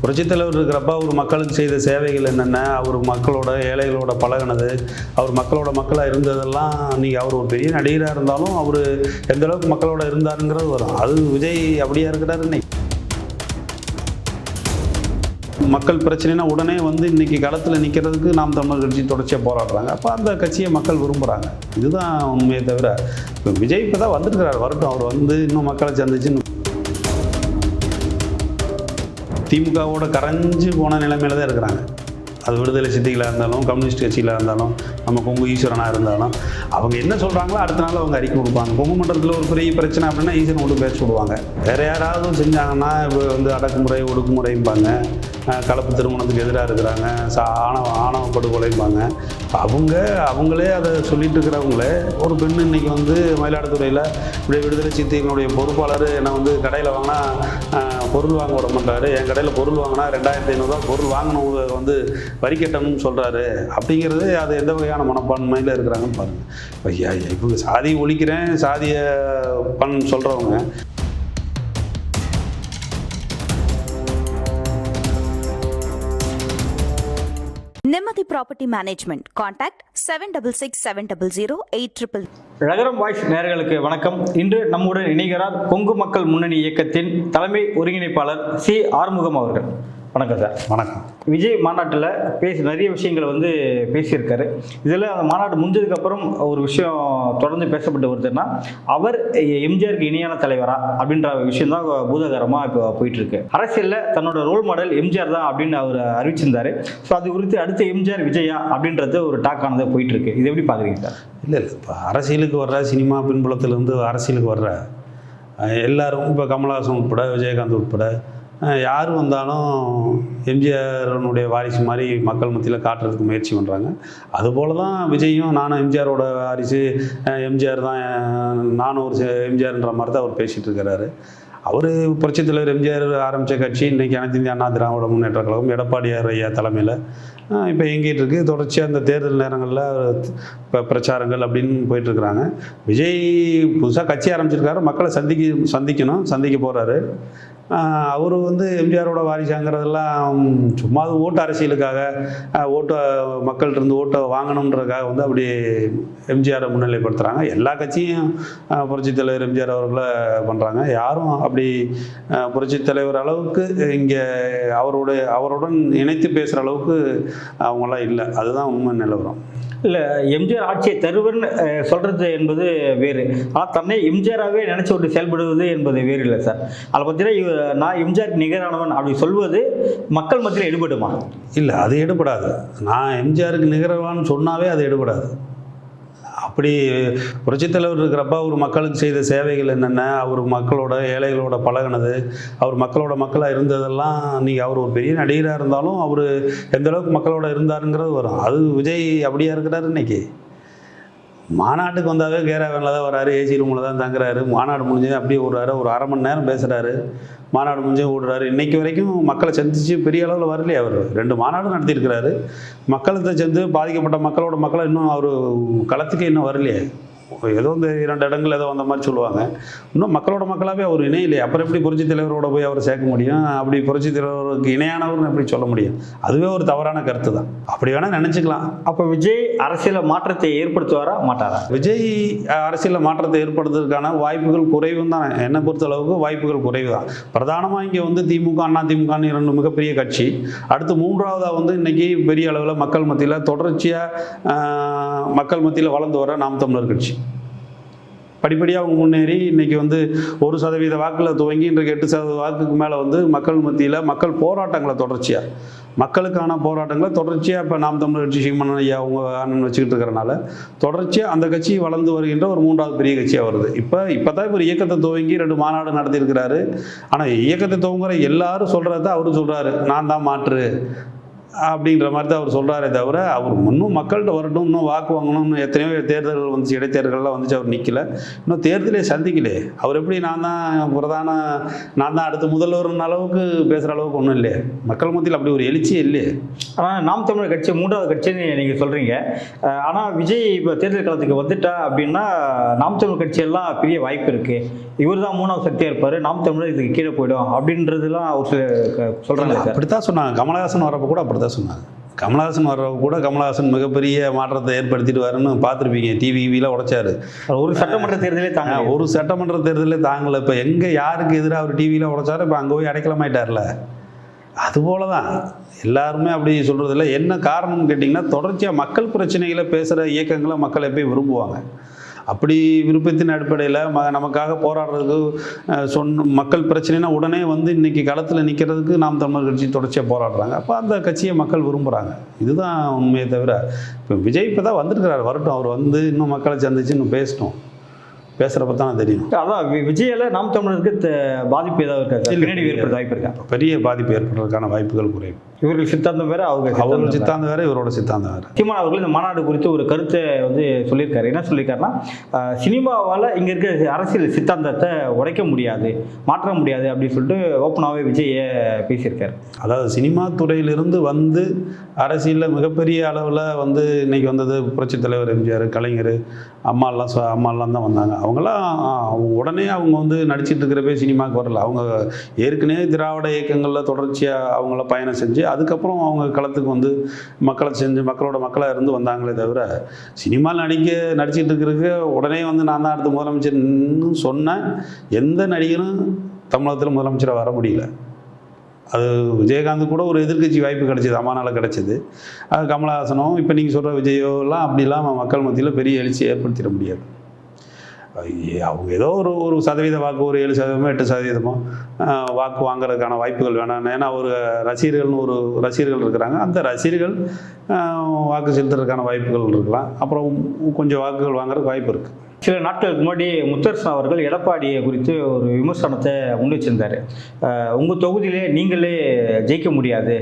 புரட்சித் தலைவர் இருக்கிறப்ப அவர் மக்களுக்கு செய்த சேவைகள் என்னென்ன? அவர் மக்களோட ஏழைகளோட பழகுனது அவர் மக்களோட மக்களாக இருந்ததெல்லாம் நீங்கள் அவர் ஒரு பெரிய நடிகராக இருந்தாலும் அவர் எந்த அளவுக்கு மக்களோட இருந்தாருங்கிறது வரும். அது விஜய் அப்படியா இருக்கிறாரு இன்னைக்கு. மக்கள் பிரச்சனைனா உடனே வந்து இன்னைக்கு களத்தில் நிற்கிறதுக்கு நாம் தமிழர் கட்சி தொடர்ச்சியாக போராடுறாங்க. அப்போ அந்த கட்சியை மக்கள் விரும்புகிறாங்க இதுதான் உண்மையை தவிர இப்போ விஜய் இப்போ தான் வந்துருக்கிறார். வரட்டும் அவர் வந்து இன்னும் மக்களை சந்திச்சுன்னு திமுகவோட கரைஞ்சு போன நிலைமையில தான் இருக்கிறாங்க. அது விடுதலை சித்திகளாக இருந்தாலும் கம்யூனிஸ்ட் கட்சியில் இருந்தாலும் நம்ம கொங்கு ஈஸ்வரனாக இருந்தாலும் அவங்க என்ன சொல்கிறாங்களோ அடுத்த நாள் அவங்க அறிக்கை கொடுப்பாங்க. கொங்கு மண்டலத்தில் ஒரு பெரிய பிரச்சனை அப்படின்னா ஈஸ்வரன் கொண்டு பேச விடுவாங்க. வேறு யாராவது செஞ்சாங்கன்னா இப்போ வந்து அடக்குமுறை ஒடுக்குமுறைம்பாங்க. கலப்பு திருமணத்துக்கு எதிராக இருக்கிறாங்க. சா ஆணவ ஆணவ படுகொலைம்பாங்க. அவங்க அவங்களே அதை சொல்லிட்டு இருக்கிறவங்களே ஒரு பெண் இன்னைக்கு வந்து மயிலாடுதுறையில் இப்படி விடுதலை சித்திகளுடைய பொறுப்பாளர் என்னை வந்து கடையில் வாங்கினா பொருள் வாங்க விட மாட்டாரு. என் கடையில் பொருள் வாங்கினா ரெண்டாயிரத்தி ஐநூறுரூவா பொருள் வாங்கினவங்க வந்து வரி கட்டணும்னு சொல்கிறாரு அப்படிங்கிறது அது எந்த வகையான மனப்பான்மையில் இருக்கிறாங்கன்னு பாருங்கள் இப்போ யா- இவங்க சாதி ஒழிக்கிறேன் சாதியை பண் சொல்கிறவங்க நிம்மதி property management contact seven double six seven double zero eight triple ரகரம் voice நேர்களுக்கு வணக்கம். இன்று நம்முடன் இணைகிறார் கொங்கு மக்கள் முன்னணி இயக்கத்தின் தலைமை ஒருங்கிணைப்பாளர் சி ஆறுமுகம் அவர்கள். வணக்கம் சார். வணக்கம். விஜய் மாநாட்டில் பேசி நிறைய விஷயங்களை வந்து பேசியிருக்காரு. இதில் அந்த மாநாடு முடிஞ்சதுக்கப்புறம் ஒரு விஷயம் தொடர்ந்து பேசப்பட்டு வருதுன்னா அவர் எம்ஜிஆருக்கு இணையான தலைவரா அப்படின்ற விஷயம் தான் பூதகரமாக இப்போ போயிட்டு இருக்கு அரசியலில் தன்னோட ரோல் மாடல் எம்ஜிஆர் தான் அப்படின்னு அவர் அறிவிச்சிருந்தாரு. ஸோ அது குறித்து அடுத்து எம்ஜிஆர் விஜயா அப்படின்றது ஒரு டாக் ஆனது போயிட்டு இருக்கு இது எப்படி பார்க்குறீங்க சார்? இல்லை இல்லை. இப்போ அரசியலுக்கு வர்ற சினிமா பின்புலத்திலேருந்து அரசியலுக்கு வர்ற எல்லாரும் இப்போ கமலஹாசன் உட்பட விஜயகாந்த் உட்பட யார் வந்தாலும் எம்ஜிஆரனுடைய வாரிசு மாதிரி மக்கள் மத்தியில் காட்டுறதுக்கு முயற்சி பண்ணுறாங்க அதுபோல தான் விஜயும் நானும் எம்ஜிஆரோட வாரிசு எம்ஜிஆர் தான் நானும் ஒரு எம்ஜிஆர்ன்ற மாதிரி தான் அவர் பேசிகிட்டு இருக்கிறாரு. அவர் புரட்சி தலைவர் எம்ஜிஆர் ஆரம்பித்த கட்சி இன்றைக்கி அனைத்து இந்திய அண்ணா திராவிட முன்னேற்ற கழகம் எடப்பாடியார் ஐயா தலைமையில். இப்போ எங்கிட்டு இருக்குது தொடர்ச்சியாக அந்த தேர்தல் நேரங்களில் இப்போ பிரச்சாரங்கள் அப்படின்னு போயிட்டுருக்குறாங்க விஜய் புதுசாக கட்சி ஆரம்பிச்சிருக்காரு. மக்களை சந்திக்க சந்திக்கணும் சந்திக்க போகிறாரு அவர் வந்து எம்ஜிஆரோட வாரிசாங்கிறதெல்லாம் சும்மா அது ஓட்டு அரசியலுக்காக ஆஹ், ஓட்டு மக்கள்கிட்ட ஓட்டை வாங்கணுன்றதுக்காக வந்து அப்படி எம்ஜிஆரை முன்னிலைப்படுத்துகிறாங்க எல்லா கட்சியும் புரட்சித் தலைவர் எம்ஜிஆர் அவர்களை பண்ணுறாங்க யாரும் அப்படி புரட்சித் தலைவர் அளவுக்கு இங்கே அவரோட அவருடன் இணைத்து பேசுகிற அளவுக்கு அவங்களாம் இல்லை. அதுதான் உண்மை நிலவரம். இல்லை எம்ஜிஆர் ஆட்சியை தருவன் சொல்கிறது என்பது வேறு. ஆனால் தன்னை எம்ஜிஆராகவே நினச்சி விட்டு செயல்படுவது என்பது வேறு இல்லை சார். அதை பார்த்தீங்கன்னா நான் எம்ஜிஆருக்கு நிகரானவன் அப்படி சொல்வது மக்கள் மத்தியில் எடுபடுமா? இல்லை அது எடுபடாது. நான் எம்ஜிஆருக்கு நிகரவான்னு சொன்னாவே அது எடுபடாது. அப்படி புரட்சித் தலைவர் இருக்கிறப்ப அவர் மக்களுக்கு செய்த சேவைகள் என்னென்ன? அவர் மக்களோட ஏழைகளோட பழகுனது அவர் மக்களோட மக்களாக இருந்ததெல்லாம் நீங்கள் அவர் ஒரு பெரிய நடிகராக இருந்தாலும் அவர் எந்த அளவுக்கு மக்களோட இருந்தாருங்கிறது வரும். அது விஜய் அப்படியா இருக்கிறாரு இன்னைக்கு. மாநாட்டுக்கு வந்தாவே கேராவனில் தான் வராரு ஏசி ரூமில் தான் தங்குறாரு. மாநாடு முடிஞ்சது அப்படியே விடுறாரு ஒரு அரை மணி நேரம் பேசுகிறாரு மாநாடு முடிஞ்சு விடுறாரு இன்றைக்கி வரைக்கும் மக்களை சந்திச்சு பெரிய அளவில் வரலையே அவர். ரெண்டு மாநாடும் நடத்தியிருக்கிறாரு. மக்களுக்கு சேர்ந்து பாதிக்கப்பட்ட மக்களோட மக்களை இன்னும் அவர் களத்துக்கு இன்னும் வரலையே. ஏதோ இந்த இரண்டு இடங்கள் ஏதோ அந்த மாதிரி சொல்லுவாங்க. இன்னும் மக்களோட மக்களாகவே அவர் இணையிலையே. அப்புறம் எப்படி புரட்சித் தலைவரோட போய் அவர் சேர்க்க முடியும்? அப்படி புரட்சித் தலைவருக்கு இணையானவர்னு எப்படி சொல்ல முடியும்? அதுவே ஒரு தவறான கருத்து தான். அப்படி வேணால் நினச்சிக்கலாம். அப்போ விஜய் அரசியல மாற்றத்தை ஏற்படுத்துவாரா மாட்டாரா? விஜய் அரசியலில் மாற்றத்தை ஏற்படுத்துறதுக்கான வாய்ப்புகள் குறைவு தான் என்னை பொறுத்த அளவுக்கு வாய்ப்புகள் குறைவு தான். பிரதானமாக இங்கே வந்து திமுக அண்ணா திமுகன்னு இரண்டு மிகப்பெரிய கட்சி. அடுத்து மூன்றாவதாக வந்து இன்னைக்கு பெரிய அளவில் மக்கள் மத்தியில் தொடர்ச்சியாக மக்கள் மத்தியில் வளர்ந்து வர நாம் தமிழர் கட்சி. படிப்படியாக அவங்க முன்னேறி இன்றைக்கி வந்து ஒரு சதவீத வாக்கில் துவங்கி இன்றைக்கு எட்டு சதவீத வாக்குக்கு மேலே வந்து மக்கள் மத்தியில் மக்கள் போராட்டங்களை தொடர்ச்சியாக மக்களுக்கான போராட்டங்களை தொடர்ச்சியாக இப்போ நாம் தமிழர் கட்சி சீமன் ஐயா அவங்க அண்ணன் வச்சுக்கிட்டு இருக்கிறனால தொடர்ச்சியாக அந்த கட்சி வளர்ந்து வருகின்ற ஒரு மூன்றாவது பெரிய கட்சியாக வருது. இப்போ இப்போ தான் இவர் இயக்கத்தை துவங்கி ரெண்டு மாநாடு நடத்தியிருக்கிறாரு. ஆனால் இயக்கத்தை துவங்குற எல்லாரும் சொல்கிறத அவரும் சொல்கிறாரு நான் தான் மாற்று. அப்படின்ற மாதிரி தான் அவர் சொல்கிறாரே தவிர அவர் இன்னும் மக்கள்கிட்ட வரட்டும் இன்னும் வாக்கு வாங்கணும்னு எத்தனையோ தேர்தல்கள் வந்துச்சு இடைத்தேர்தல்லாம் வந்துச்சு அவர் நிற்கல இன்னும் தேர்தலே சந்திக்கலே. அவர் எப்படி நான் தான் பிரதான நான் தான் அடுத்த முதல்வர்னு அளவுக்கு பேசுகிற அளவுக்கு ஒன்றும் இல்லையே. மக்கள் மத்தியில் அப்படி ஒரு எழுச்சியே இல்லையே. ஆனால் நாம் தமிழர் கட்சி மூன்றாவது கட்சின்னு நீங்கள் சொல்கிறீங்க ஆனால் விஜய் இப்போ தேர்தல் களத்துக்கு வந்துட்டா அப்படின்னா நாம் தமிழர் கட்சியெல்லாம் பெரிய வாய்ப்பு இருக்குது இவர் தான் மூணாவது சக்தியாக இருப்பார் நாம் தமிழர் இதுக்கு கீழே போயிடும் அப்படின்றதுலாம் சில சொல்கிறாங்க சார். அப்படித்தான் சொன்னாங்க. கமலஹாசன் வரப்போ கூட அப்படித்தான் சொன்னாங்க. கமலஹாசன் வர்றப்ப கூட கமலஹாசன் மிகப்பெரிய மாற்றத்தை ஏற்படுத்திட்டு வரேன்னு பார்த்துருப்பீங்க. டிவி கிவிலாம் உடைச்சாரு. ஒரு சட்டமன்ற தேர்தலே தாங்க ஒரு சட்டமன்ற தேர்தலே தாங்கல. இப்போ எங்கே யாருக்கு எதிராக அவர் டிவியில் உடைச்சாரோ இப்போ அங்கே போய் அடைக்கலமாயிட்டார்ல. அதுபோல தான் எல்லாருமே அப்படி சொல்கிறதில்ல என்ன காரணம்னு கேட்டிங்கன்னா தொடர்ச்சியாக மக்கள் பிரச்சனைகளை பேசுகிற இயக்கங்களை மக்கள் எப்பயும் விரும்புவாங்க. அப்படி விருப்பத்தின் அடிப்படையில் ம நமக்காக போராடுறதுக்கு சொன்ன மக்கள் பிரச்சனைனா உடனே வந்து இன்றைக்கி களத்தில் நிற்கிறதுக்கு நாம் தமிழர் கட்சி தொடர்ச்சியாக போராடுறாங்க. அப்போ அந்த கட்சியை மக்கள் விரும்புகிறாங்க இதுதான் உண்மையை தவிர இப்போ விஜய் இப்போ தான் வந்திருக்கிறார் வரட்டும். அவர் வந்து இன்னும் மக்களை சந்திச்சு இன்னும் பேசணும் பேசுகிறப்ப தான் தெரியும். அதான் விஜயால நாம் தமிழருக்கு பாதிப்பு ஏதாவது இருக்கா. பின்னாடி ஏற்படுத்த வாய்ப்பு இருக்கா? பெரிய பாதிப்பு ஏற்படுறதுக்கான வாய்ப்புகள் குறைவு. இவர்கள் சித்தாந்தம் வேற அவங்க அவரோட சித்தாந்தம் வேற. இவரோட சித்தாந்தம் வேற. சீமான் அவர்கள் இந்த மாநாடு குறித்து ஒரு கருத்தை வந்து சொல்லியிருக்காரு. என்ன சொல்லியிருக்காருன்னா சினிமாவால் இங்கே இருக்க அரசியல் சித்தாந்தத்தை உடைக்க முடியாது மாற்ற முடியாது அப்படின்னு சொல்லிட்டு ஓப்பனாகவே விஜய பேசியிருக்காரு. அதாவது சினிமா துறையிலிருந்து வந்து அரசியலில் மிகப்பெரிய அளவில் வந்து இன்னைக்கு வந்தது புரட்சித் தலைவர் எம்ஜிஆர் கலைஞர் அம்மாலாம் அம்மாலாம் தான் வந்தாங்க. அவங்களாம் அவங்க உடனே அவங்க வந்து நடிச்சிட்டு இருக்கிறப்பே சினிமாவுக்கு வரல. அவங்க ஏற்கனவே திராவிட இயக்கங்களில் தொடர்ச்சியாக அவங்கள பயணம் செஞ்சு அதுக்கப்புறம் அவங்க களத்துக்கு வந்து மக்களை செஞ்சு மக்களோட மக்களாக இருந்து வந்தாங்களே தவிர சினிமாவில் நடிக்க நடிச்சிட்டு இருக்கிறதுக்கு உடனே வந்து நான் தான் அடுத்த முதலமைச்சர்னு சொன்ன எந்த நடிகரும் தமிழகத்தில் முதலமைச்சராக வர முடியல. அது விஜயகாந்த் கூட ஒரு எதிர்க்கட்சி வாய்ப்பு கிடைச்சது அம்மானால் கிடைச்சது. அது கமலஹாசனும் இப்போ நீங்கள் சொல்கிற விஜயோலாம் அப்படிலாம் மக்கள் மத்தியில் பெரிய எழுச்சி ஏற்படுத்திட முடியாது. அவங்க ஏதோ ஒரு ஒரு சதவீத வாக்கு ஒரு ஏழு சதவீதமோ எட்டு சதவீதமோ வாக்கு வாங்குறதுக்கான வாய்ப்புகள் வேணாம். ஏன்னா ஒரு ரசிகர்கள்னு ஒரு ரசிகர்கள் இருக்கிறாங்க. அந்த ரசிகர்கள் வாக்கு செலுத்துறதுக்கான வாய்ப்புகள் இருக்கலாம். அப்புறம் கொஞ்சம் வாக்குகள் வாங்குறதுக்கு வாய்ப்பு இருக்குது சில நாட்களுக்கு முன்னாடி முத்தரசன் அவர்கள் எடப்பாடியை குறித்து ஒரு விமர்சனத்தை முன் வச்சிருந்தார் உங்கள் தொகுதியிலே நீங்களே ஜெயிக்க முடியாது.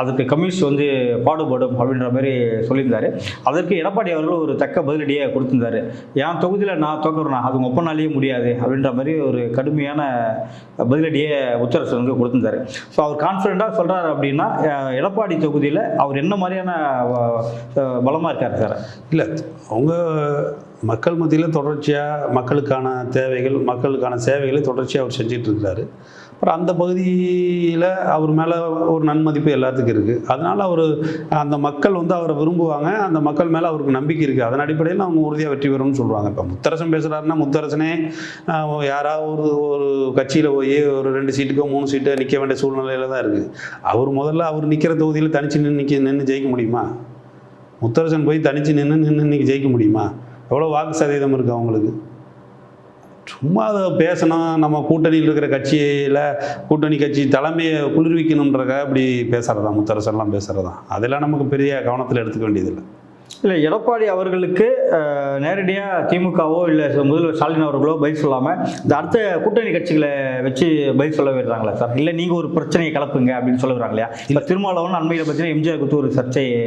அதுக்கு கம்யூனிஸ்ட் வந்து பாடுபடும் அப்படின்ற மாதிரி சொல்லியிருந்தாரு. அதற்கு எடப்பாடி அவர்கள் ஒரு தக்க பதிலடியை கொடுத்திருந்தாரு. என் தொகுதியில் நான் தோக்குறேன் அது ஒப்பனாலேயே முடியாது அப்படின்ற மாதிரி ஒரு கடுமையான பதிலடியை முத்தரசன் வந்து கொடுத்திருந்தாரு. ஸோ அவர் கான்ஃபிடெண்ட்டாக சொல்கிறாரு அப்படின்னா எடப்பாடி தொகுதியில் அவர் என்ன மாதிரியான பலமாக இருக்கார் சார்? இல்லை அவங்க மக்கள் மத்தியில் தொடர்ச்சியாக மக்களுக்கான தேவைகள் மக்களுக்கான சேவைகளை தொடர்ச்சியாக அவர் செஞ்சிட்டு இருக்கிறாரு அப்புறம் அந்த பகுதியில் அவர் மேலே ஒரு நன்மதிப்பு எல்லாத்துக்கும் இருக்குது அதனால் அவர் அந்த மக்கள் வந்து அவரை விரும்புவாங்க. அந்த மக்கள் மேலே அவருக்கு நம்பிக்கை இருக்குது அதன் அடிப்படையில் அவங்க உறுதியாக வெற்றி பெறும்னு சொல்கிறாங்க இப்போ முத்தரசன் பேசுகிறாருன்னா முத்தரசனே யாராவது ஒரு ஒரு கட்சியில் போய் ஒரு ரெண்டு சீட்டுக்கோ மூணு சீட்டோ நிற்க வேண்டிய சூழ்நிலையில் தான் இருக்குது அவர் முதல்ல அவர் நிற்கிற தொகுதியில் தனிச்சு நின்று நிற்க நின்று ஜெயிக்க முடியுமா? முத்தரசன் போய் தனிச்சு நின்று நின்று இன்றைக்கி ஜெயிக்க முடியுமா? எவ்வளோ வாக்கு சதவீதம் இருக்குது அவங்களுக்கு? சும்மா அதை பேசணும் நம்ம கூட்டணியில் இருக்கிற கட்சியில் கூட்டணி கட்சி தலைமையை குளிர்விக்கணுன்றக்க அப்படி பேசுகிறதா முத்தரசெல்லாம் பேசுகிறதா அதெல்லாம் நமக்கு பெரிய கவனத்தில் எடுத்துக்க வேண்டியதில்லை. இல்லை எடப்பாடி அவர்களுக்கு நேரடியாக திமுகவோ இல்லை முதல்வர் ஸ்டாலின் அவர்களோ பதில் சொல்லாமல் இந்த அடுத்த கூட்டணி கட்சிகளை வச்சு பதில் சொல்ல விடுறாங்களா சார்? இல்லை நீங்கள் ஒரு பிரச்சனையை கலப்புங்க அப்படின்னு சொல்ல விடுறாங்க இல்லையா? இப்போ திருமாவளவன் அண்மையில் பார்த்தீங்கன்னா எம்ஜிஆர் கொடுத்து ஒரு சர்ச்சையை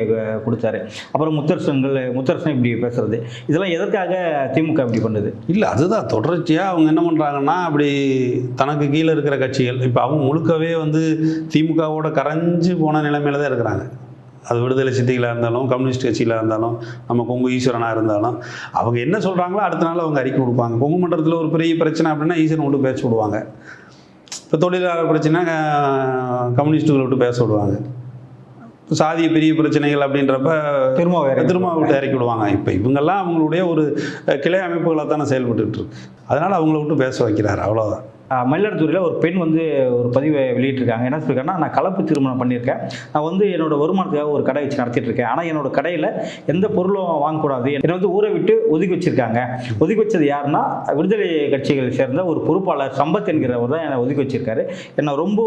கொடுத்தாரு. அப்புறம் முத்தரசன்கள் முத்தரசன் இப்படி பேசுறது. இதெல்லாம் எதற்காக திமுக இப்படி பண்ணுது? இல்லை அதுதான். தொடர்ச்சியாக அவங்க என்ன பண்ணுறாங்கன்னா அப்படி தனக்கு கீழே இருக்கிற கட்சிகள் இப்போ அவங்க முழுக்கவே வந்து திமுகவோட கரைஞ்சு போன நிலைமையில தான் இருக்கிறாங்க. அது விடுதலை சித்திகளாக இருந்தாலும் கம்யூனிஸ்ட் கட்சியில் இருந்தாலும் நம்ம கொங்கு ஈஸ்வரனாக இருந்தாலும் அவங்க என்ன சொல்கிறாங்களோ அடுத்த நாள் அவங்க அறிக்கை கொடுப்பாங்க. கொங்கு மண்டலத்தில் ஒரு பெரிய பிரச்சனை அப்படின்னா ஈஸ்வரன் விட்டு பேச விடுவாங்க. இப்போ தொழிலாளர் பிரச்சனை கம்யூனிஸ்ட்டுகளை விட்டு பேச விடுவாங்க. சாதிய பெரிய பிரச்சனைகள் அப்படின்றப்ப திரும்ப திரும்ப விட்டு இறக்கி விடுவாங்க. இப்போ இவங்கெல்லாம் அவங்களுடைய ஒரு கிளை அமைப்புகளாக தானே செயல்பட்டுட்டு இருக்கு. அதனால் அவங்கள விட்டு பேச வைக்கிறாரு. அவ்வளோதான் மயிலாடுதுறையில் ஒரு பெண் வந்து ஒரு பதிவை வெளியிட்டிருக்காங்க. என்ன சொல்லியிருக்காங்கன்னா நான் கலப்பு திருமணம் பண்ணியிருக்கேன். நான் வந்து என்னோட வருமானத்துக்காக ஒரு கடை வச்சு நடத்திட்டு இருக்கேன் ஆனால் என்னோட கடையில் எந்த பொருளும் வாங்கக்கூடாது. என்னை வந்து ஊரை விட்டு ஒதுக்கி வச்சிருக்காங்க. ஒதுக்கி வச்சது யாருன்னா விடுதலை கட்சிகளை சேர்ந்த ஒரு பொறுப்பாளர் சம்பத் என்கிறவர் தான் என்னை ஒதுக்கி வச்சிருக்காரு. என்னை ரொம்ப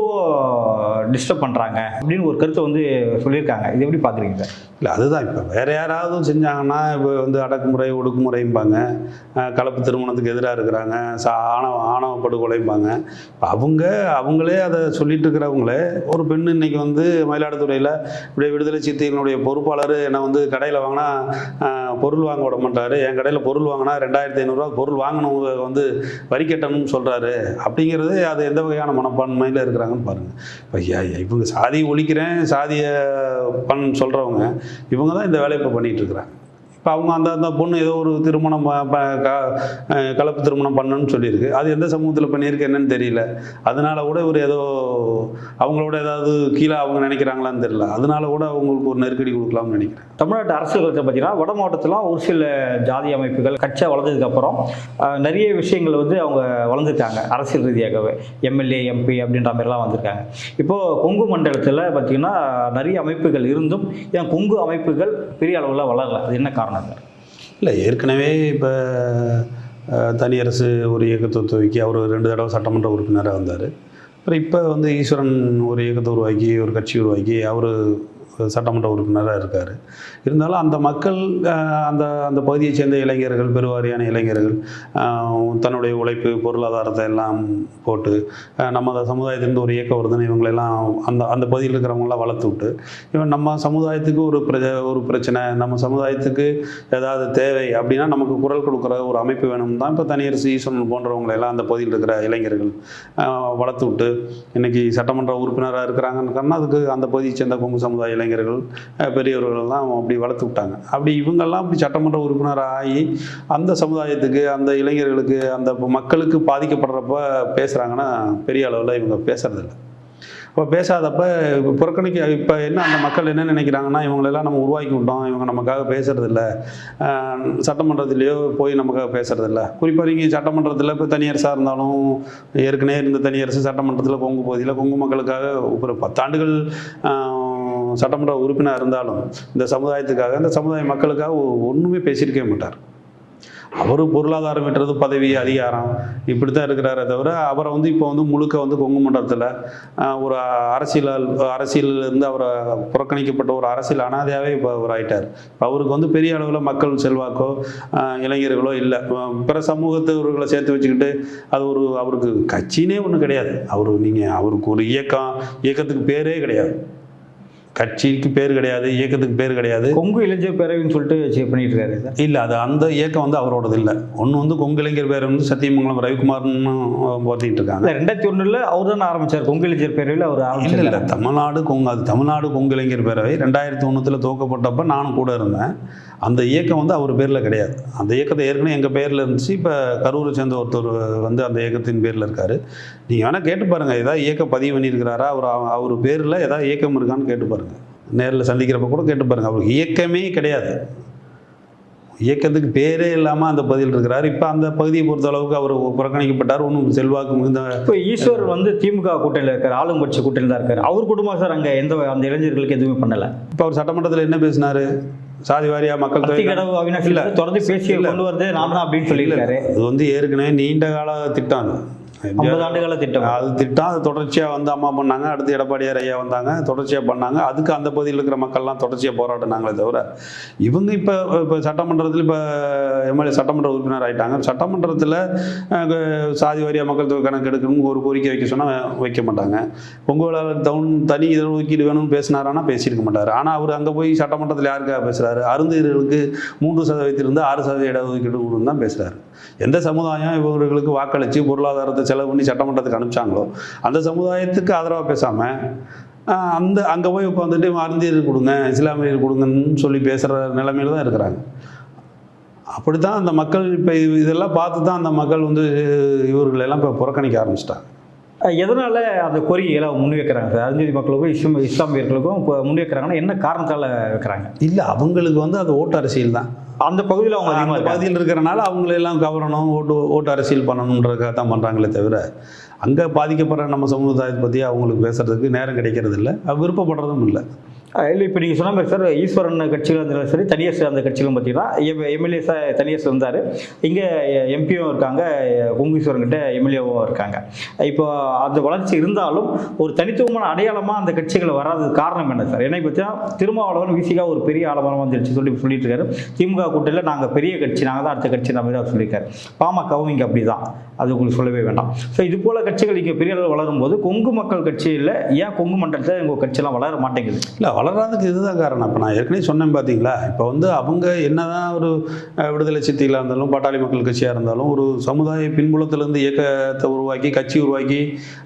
டிஸ்டர்ப் பண்ணுறாங்க அப்படின்னு ஒரு கருத்தை வந்து சொல்லியிருக்காங்க. இது எப்படி பார்க்குறீங்க சார்? இல்லை அதுதான் இப்போ. வேறு யாராவது செஞ்சாங்கன்னா இப்போ வந்து அடக்குமுறை ஒடுக்குமுறைம்பாங்க. கலப்பு திருமணத்துக்கு எதிராக இருக்கிறாங்க. சா ஆணவ ஆணவ படுகொலைம்பாங்க அவங்க அவங்களே அதை சொல்லிட்டு இருக்கிறவங்களே ஒரு பெண் இன்னைக்கு வந்து மயிலாடுதுறையில் இப்படியே விடுதலை சிறுத்தைகளுடைய பொறுப்பாளர் என்னை வந்து கடையில் வாங்கினா பொருள் வாங்க விட மாட்டார். என் கடையில் பொருள் வாங்கினா ரெண்டாயிரத்தி ஐநூறுரூவா பொருள் வாங்கினவங்க வந்து வரி கட்டணும்னு சொல்கிறாரு அப்படிங்கிறது அது எந்த வகையான மனப்பான்மையில் இருக்கிறாங்கன்னு பாருங்கள் இப்போ இவங்க சாதியை ஒழிக்கிறேன் சாதியை பண் சொல்கிறவங்க இவங்க தான் இந்த வேலையை இப்போ பண்ணிகிட்டு இருக்கிறாங்க. இப்போ அவங்க அந்த அந்த பொண்ணு ஏதோ ஒரு திருமணம் கலப்பு திருமணம் பண்ணணும்னு சொல்லியிருக்கு. அது எந்த சமூகத்தில் பண்ணியிருக்கு என்னன்னு தெரியல. அதனால கூட இவர் ஏதோ அவங்களோட ஏதாவது கீழே அவங்க நினைக்கிறாங்களான்னு தெரியல. அதனால கூட அவங்களுக்கு ஒரு நெருக்கடி கொடுக்கலாம்னு நினைக்கிறேன். தமிழ்நாட்டு அரசியல் களத்தில் பார்த்தீங்கன்னா வட மாவட்டத்திலாம் ஒரு சில ஜாதி அமைப்புகள் கட்சியாக வளர்ந்ததுக்கப்புறம் நிறைய விஷயங்கள் வந்து அவங்க வளர்ந்துருக்காங்க அரசியல் ரீதியாகவே. எம்எல்ஏ எம்பி அப்படின்ற மாதிரிலாம் வந்திருக்காங்க. இப்போது கொங்கு மண்டலத்தில் பார்த்தீங்கன்னா நிறைய அமைப்புகள் இருந்தும் ஏன் கொங்கு அமைப்புகள் பெரிய அளவில் வளரல. அது என்ன காரணம்? சார் இல்லை ஏற்கனவே இப்போ தனி அரசு ஒரு இயக்கத்தை துவக்கி அவர் ரெண்டு தடவை சட்டமன்ற உறுப்பினராக வந்தார். அப்புறம் இப்போ வந்து ஈஸ்வரன் ஒரு இயக்கத்தை உருவாக்கி ஒரு கட்சி உருவாக்கி அவர் சட்டமன்ற உறுப்பினராக இருக்கார். இருந்தாலும் அந்த மக்கள் அந்த அந்த பகுதியைச் சேர்ந்த இளைஞர்கள் பெருவாரியான இளைஞர்கள் தன்னுடைய உழைப்பு பொருளாதாரத்தை எல்லாம் போட்டு நம்ம அந்த சமுதாயத்திலிருந்து ஒரு இயக்கம் வருதுன்னு இவங்களெல்லாம் அந்த அந்த பகுதியில் இருக்கிறவங்களாம் வளர்த்து விட்டு இவன் நம்ம சமுதாயத்துக்கு ஒரு பிர ஒரு பிரச்சனை நம்ம சமுதாயத்துக்கு ஏதாவது தேவை அப்படின்னா நமக்கு குரல் கொடுக்குற ஒரு அமைப்பு வேணும் தான் இப்போ தனியரசு ஈஸ்வரன் போன்றவங்களெல்லாம் அந்த பகுதியில் இருக்கிற இளைஞர்கள் வளர்த்து விட்டு இன்னைக்கு சட்டமன்ற உறுப்பினராக இருக்கிறாங்கன்னு அதுக்கு அந்த பகுதியை சேர்ந்த கொங்கு சமுதாய இளைஞர்கள் கலைஞர்கள் பெரியவர்கள்லாம் அப்படி வளர்த்து விட்டாங்க. அப்படி இவங்கெல்லாம் அப்படி சட்டமன்ற உறுப்பினராக ஆகி அந்த சமுதாயத்துக்கு அந்த இளைஞர்களுக்கு அந்த மக்களுக்கு பாதிக்கப்படுறப்ப பேசுகிறாங்கன்னா பெரிய அளவில் இவங்க பேசுறதில்ல. இப்போ பேசாதப்ப இப்போ புறக்கணிக்க இப்போ என்ன அந்த மக்கள் என்ன நினைக்கிறாங்கன்னா இவங்களெல்லாம் நம்ம உருவாக்கி விட்டோம் இவங்க நமக்காக பேசுறதில்ல. சட்டமன்றத்திலேயோ போய் நமக்காக பேசுறதில்ல. குறிப்பாக நீங்கள் சட்டமன்றத்தில் இப்போ தனியரசாக இருந்தாலும் ஏற்கனவே இருந்த தனியரசு சட்டமன்றத்தில் கொங்கு பகுதியில் கொங்கு மக்களுக்காக ஒரு பத்தாண்டுகள் சட்டமன்ற உறுப்பினர் இருந்தாலும் இந்த சமுதாயத்துக்காக இந்த சமுதாய மக்களுக்காக ஒன்றுமே பேசியிருக்கவே மாட்டார். அவர் பொருளாதாரம் வெட்டுறது பதவி அதிகாரம் இப்படி தான் இருக்கிறாரே தவிர அவரை வந்து இப்போ வந்து முழுக்க வந்து கொங்கு மண்டலத்தில் ஒரு அரசியல் அரசியலில் இருந்து அவரை புறக்கணிக்கப்பட்ட ஒரு அரசியல் அனாதையாகவே இப்போ அவர் ஆயிட்டார். அவருக்கு வந்து பெரிய அளவில் மக்கள் செல்வாக்கோ இளைஞர்களோ இல்லை. பிற சமூகத்தவர்களை சேர்த்து வச்சுக்கிட்டு அது ஒரு அவருக்கு கட்சினே ஒன்றும் கிடையாது. அவர் நீங்கள் அவருக்கு ஒரு இயக்கம் இயக்கத்துக்கு பேரே கிடையாது. கட்சிக்கு பேர் கிடையாது இயக்கத்துக்கு பேர் கிடையாது. கொங்கு இளைஞர் பேரவைன்னு சொல்லிட்டு பண்ணிட்டு இருக்காரு இல்லை அது அந்த இயக்கம் வந்து அவரோடது இல்லை. ஒன்று வந்து கொங்கு இளைஞர் பேர் வந்து சத்தியமங்கலம் ரவிக்குமார்னு போத்திட்டு இருக்காங்க. ரெண்டாயிரத்தி ஒன்றில் அவர் தானே ஆரம்பிச்சார். கொங்கு இளைஞர் பேரவையில் அவர் இல்லை இல்லை தமிழ்நாடு கொங்கு அது தமிழ்நாடு கொங்கு இளைஞர் பேரவை. ரெண்டாயிரத்தி ஒன்றுத்தில் துவக்கப்பட்டப்ப நானும் கூட இருந்தேன். அந்த இயக்கம் வந்து அவர் பேரில் கிடையாது. அந்த இயக்கத்தை ஏற்கனவே எங்கள் பேரில் இருந்துச்சு. இப்போ கரூரை சேர்ந்த ஒருத்தர் வந்து அந்த இயக்கத்தின் பேரில் இருக்கார். நீங்கள் வேணால் கேட்டு பாருங்கள் ஏதாவது இயக்கம் பதிவு பண்ணியிருக்கிறாரா? அவர் அவர் பேரில் ஏதாவது இயக்கம் இருக்கான்னு கேட்டு பாருங்கள் நேரில் சந்திக்கிறப்ப கூட கேட்டு பாருங்கள் அவருக்கு இயக்கமே கிடையாது. இயக்கத்துக்கு பேரே இல்லாமல் அந்த பகுதியில் இருக்கிறார். இப்போ அந்த பகுதியை பொறுத்த அளவுக்கு அவர் புறக்கணிக்கப்பட்டார். ஒன்றும் செல்வாக்கு மிகுந்த இப்போ ஈஸ்வர் வந்து திமுக கூட்டணியில் இருக்கார். ஆளுங்கட்சி கூட்டணியில் தான் இருக்கார். அவர் குடும்பம் சார் அங்கே எந்த அந்த இளைஞர்களுக்கு எதுவுமே பண்ணல. இப்போ அவர் சட்டமன்றத்தில் என்ன பேசினாரு? சாதி வாரியா மக்கள் தொகை அவினாசி இல்ல. தொடர்ந்து பேசி. கொண்டு வரது நான் தான் அப்படின்னு சொல்லியிருக்காரு அது வந்து ஏற்கனவே நீண்ட கால திட்டம் ஐம்பது ஆண்டுகால திட்டம். அது திட்டம் அது தொடர்ச்சியாக வந்து அம்மா பண்ணாங்க அடுத்து எடப்பாடியார் ஐயா வந்தாங்க தொடர்ச்சியாக பண்ணாங்க. அதுக்கு அந்த பகுதியில் இருக்கிற மக்கள்லாம் தொடர்ச்சியாக போராடினாங்களே தவிர இவங்க இப்போ இப்போ சட்டமன்றத்தில் இப்போ எம்எல்ஏ சட்டமன்ற உறுப்பினர் ஆயிட்டாங்க. சட்டமன்றத்தில் சாதி வாரியா மக்கள் தொகை கணக்கு எடுக்கணும் ஒரு கோரிக்கை வைக்க சொன்னால் வைக்க மாட்டாங்க. பொங்கலாளர் தவுன் தனி இதில் ஒதுக்கீடு வேணும்னு பேசினாரானா பேசியிருக்க மாட்டார். ஆனால் அவர் அங்கே போய் சட்டமன்றத்தில் யாருக்காக பேசுகிறாரு அருந்தீர்களுக்கு மூன்று சதவீதத்திலிருந்து ஆறு சதவீத இடஒதுக்கீடு கொடுன்னு தான் பேசுகிறாரு எந்த சமுதாயம் இவர்களுக்கு வாக்களித்து பொருளாதாரத்தை செலவு பண்ணி சட்டமன்றத்துக்கு அனுப்பிச்சாங்களோ அந்த சமுதாயத்துக்கு ஆதரவாக பேசாமல் அந்த அங்கே போய் உட்காந்துட்டு அருந்தியர் கொடுங்க இஸ்லாமியர் கொடுங்கன்னு சொல்லி பேசுகிற நிலைமையில தான் இருக்கிறாங்க. அப்படி தான் அந்த மக்கள் இப்போ இதெல்லாம் பார்த்து தான் அந்த மக்கள் வந்து இவர்களெல்லாம் இப்போ புறக்கணிக்க ஆரம்பிச்சிட்டாங்க. எதனால அந்த கோரிக்கைகளை முன்வைக்கிறாங்க? சார் அருந்ததி மக்களுக்கும் இஸ்லாம் இஸ்லாமியர்களுக்கும் இப்போ முன்வைக்கிறாங்கன்னா என்ன காரணத்தால் வைக்கிறாங்க? இல்லை அவங்களுக்கு வந்து அது ஓட்டு அரசியல் தான். அந்த பகுதியில் அவங்க அந்த பகுதியில் இருக்கிறனால அவங்களெல்லாம் கவரணும் ஓட்டு ஓட்டு அரசியல் பண்ணணுன்றதுக்காக தான் பண்ணுறாங்களே தவிர அங்கே பாதிக்கப்படுற நம்ம சமுதாயத்தை பற்றி அவங்களுக்கு பேசுறதுக்கு நேரம் கிடைக்கிறது இல்லை விருப்பப்படுறதும் இல்லை. இல்லை இப்போ நீங்கள் சொன்ன மாதிரி சார் ஈஸ்வரன் கட்சிகள் இருந்தாலும் சரி. தனியார் சார்ந்த கட்சிகளும் பார்த்தீங்கன்னா எம்எல்ஏ சார் தனியார் சேர்ந்தார் இங்கே எம்பியும் இருக்காங்க கொங்குஈஸ்வரன் கிட்ட எம்எல்ஏவும் இருக்காங்க. இப்போ அந்த வளர்ச்சி இருந்தாலும் ஒரு தனித்துவமான அடையாளமாக அந்த கட்சிகள் வராதது காரணம் என்ன சார்? ஏன்னா பார்த்தீங்கன்னா திருமாவளவன் விசிகா ஒரு பெரிய ஆலமரம் வந்துருச்சு சொல்லி சொல்லிட்டு இருக்காரு. திமுக கூட்டத்தில் நாங்கள் பெரிய கட்சி நாங்கள் தான் அடுத்த கட்சி நம்ம அவர் சொல்லியிருக்காரு. பாமகவும் இங்கே அப்படி தான் அது உங்களுக்கு சொல்லவே வேண்டாம். ஸோ இது போல கட்சிகள் இங்கே பெரிய அளவில் வளரும் போது கொங்கு மக்கள் கட்சியில் ஏன் கொங்கு மண்டலத்தில் எங்கள் கட்சியெல்லாம் வளர மாட்டேங்குது? இல்லை வளராதுக்கு இதுதான் காரணம். இப்போ நான் ஏற்கனவே சொன்னேன் பார்த்தீங்களா இப்போ வந்து அவங்க என்னதான் ஒரு விடுதலை சித்திகளாக இருந்தாலும் பாட்டாளி மக்கள் கட்சியாக இருந்தாலும் ஒரு சமுதாய பின்புலத்திலேருந்து இயக்கத்தை உருவாக்கி கட்சி உருவாக்கி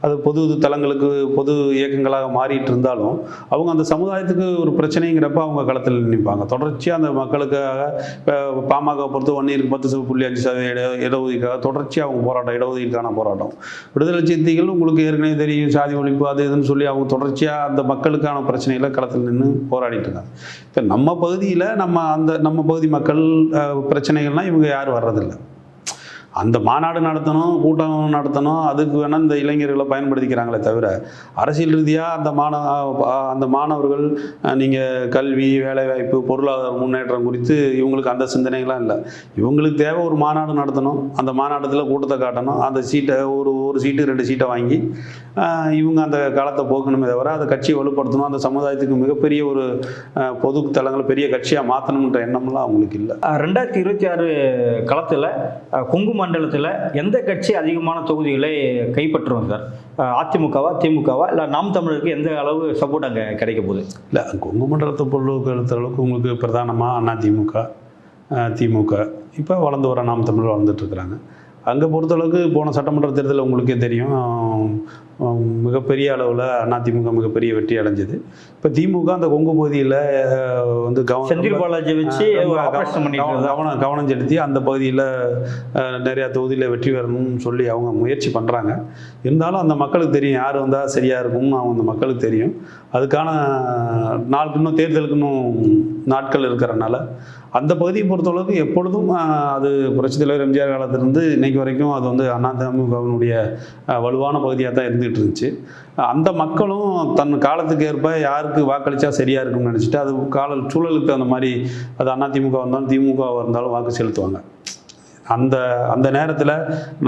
அது பொது தளங்களுக்கு பொது இயக்கங்களாக மாறிட்டு இருந்தாலும் அவங்க அந்த சமுதாயத்துக்கு ஒரு பிரச்சனைங்கிறப்ப அவங்க களத்தில் நிற்பாங்க. தொடர்ச்சியாக அந்த மக்களுக்காக இப்போ பாமக பொறுத்து ஒன்னிற்கு பத்து புள்ளி அஞ்சு சதவீத இடஒதுக்காக தொடர்ச்சியாக அவங்க போராட்டம் இடஒதுக்கீடுக்கான போராட்டம். விடுதலை சித்திகள் உங்களுக்கு ஏற்கனவே தெரியும் சாதி ஒழிப்பு அது இதுன்னு சொல்லி அவங்க தொடர்ச்சியாக அந்த மக்களுக்கான பிரச்சனைகளை களத்தில் நின்று போராடிட்டு இருக்காங்க. இப்போ நம்ம பகுதியில் நம்ம அந்த நம்ம பகுதி மக்கள் அஹ், பிரச்சனைகள்லாம் இவங்க யாரும் வர்றதில்லை. அந்த மாநாடு நடத்தணும் கூட்டம் நடத்தணும் அதுக்கு வேணால் இந்த இளைஞர்களை பயன்படுத்திக்கிறாங்களே தவிர அரசியல் ரீதியாக அந்த மாண அந்த மாணவர்கள் நீங்கள் கல்வி வேலைவாய்ப்பு பொருளாதார முன்னேற்றம் குறித்து இவங்களுக்கு அந்த சிந்தனைகள்லாம் இல்லை. இவங்களுக்கு தேவை ஒரு மாநாடு நடத்தணும். அந்த மாநாட்டத்தில் கூட்டத்தை காட்டணும். அந்த சீட்டை ஒரு ஒரு சீட்டு ரெண்டு சீட்டை வாங்கி இவங்க அந்த காலத்தை போக்கணுமே தவிர அந்த கட்சியை வலுப்படுத்தணும். அந்த சமுதாயத்துக்கு மிகப்பெரிய ஒரு பொது தளங்களை பெரிய கட்சியாக மாற்றணுன்ற எண்ணம்லாம் அவங்களுக்கு இல்லை. ரெண்டாயிரத்தி இருபத்தி ஆறு களத்தில் குங்கும மண்டலத்தில் எந்த கட்சி அதிகமான தொகுதிகளை கைப்பற்றுவோம் சார்? அதிமுகவா திமுகவா? இல்லை நாம் தமிழருக்கு எந்த அளவு சப்போர்ட் அங்கே கிடைக்க போகுது? இல்லை கொங்கு மண்டலத்தை பொருளுக்கு அளவுக்கு உங்களுக்கு பிரதானமாக அதிமுக திமுக திமுக. இப்போ வளர்ந்து வர நாம் தமிழ் வளர்ந்துட்டு இருக்கிறாங்க. அங்கே பொறுத்தளவுக்கு போன சட்டமன்ற தேர்தலில் உங்களுக்கே தெரியும். மிகப்பெரிய அளவில் அதிமுக மிகப்பெரிய வெற்றி அடைஞ்சது. இப்போ திமுக அந்த கொங்கு பகுதியில் வந்து செந்தில் கவனம் பாலாஜி வச்சு கவனம் இருந்தா. கவனம் செலுத்தி அந்த பகுதியில் நிறையா தொகுதியில் வெற்றி பெறணும்னு சொல்லி அவங்க முயற்சி பண்ணுறாங்க இருந்தாலும் அந்த மக்களுக்கு தெரியும். யார் வந்தால் சரியாக இருக்கும்னு அவங்க அந்த மக்களுக்கு தெரியும். அதுக்கான நாளுக்கு இன்னும் தேர்தலுக்கு இன்னும் நாட்கள் இருக்கிறனால அந்த பகுதியை பொறுத்தளவுக்கு எப்பொழுதும் அது புரட்சித் தலைவர் எம்ஜிஆர் காலத்திலிருந்து இன்னைக்கு வரைக்கும் அது வந்து அதிமுகவினுடைய வலுவான பகுதியாக தான் இருந்துகிட்டு இருந்துச்சு அந்த மக்களும் தன் காலத்துக்கு ஏற்ப யாருக்கு வாக்களித்தா சரியாக இருக்கும்னு நினச்சிட்டு அது கால சூழலுக்கு அந்த மாதிரி அது அதிமுக வந்தாலும் திமுக இருந்தாலும் வாக்கு செலுத்துவாங்க. அந்த அந்த நேரத்தில்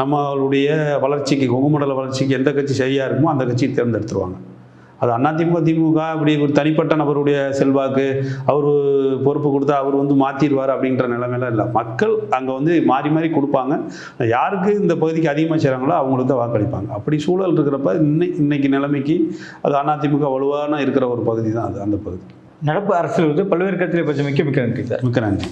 நம்மளுடைய வளர்ச்சிக்கு கொங்குமண்டல வளர்ச்சிக்கு எந்த கட்சி சரியாக இருக்குமோ அந்த கட்சியை தேர்ந்தெடுத்துருவாங்க. அது அதிமுக திமுக அப்படி ஒரு தனிப்பட்ட நபருடைய செல்வாக்கு அவர் பொறுப்பு கொடுத்தா அவர் வந்து மாற்றிடுவார் அப்படின்ற நிலைமையில இல்லை. மக்கள் அங்கே வந்து மாறி மாறி கொடுப்பாங்க. யாருக்கு இந்த பகுதிக்கு அதிகமாக செய்கிறாங்களோ அவங்களுக்கு தான் வாக்களிப்பாங்க. அப்படி சூழல் இருக்கிறப்ப இன்னை இன்னைக்கு நிலைமைக்கு அது அதிமுக வலுவான இருக்கிற ஒரு பகுதி தான் அது அந்த பகுதி. நடப்பு அரசியல் வந்து பல்வேறு கருத்தில் பற்றி மிக்க மிக்க நன்றி சார். மிக்க நன்றி.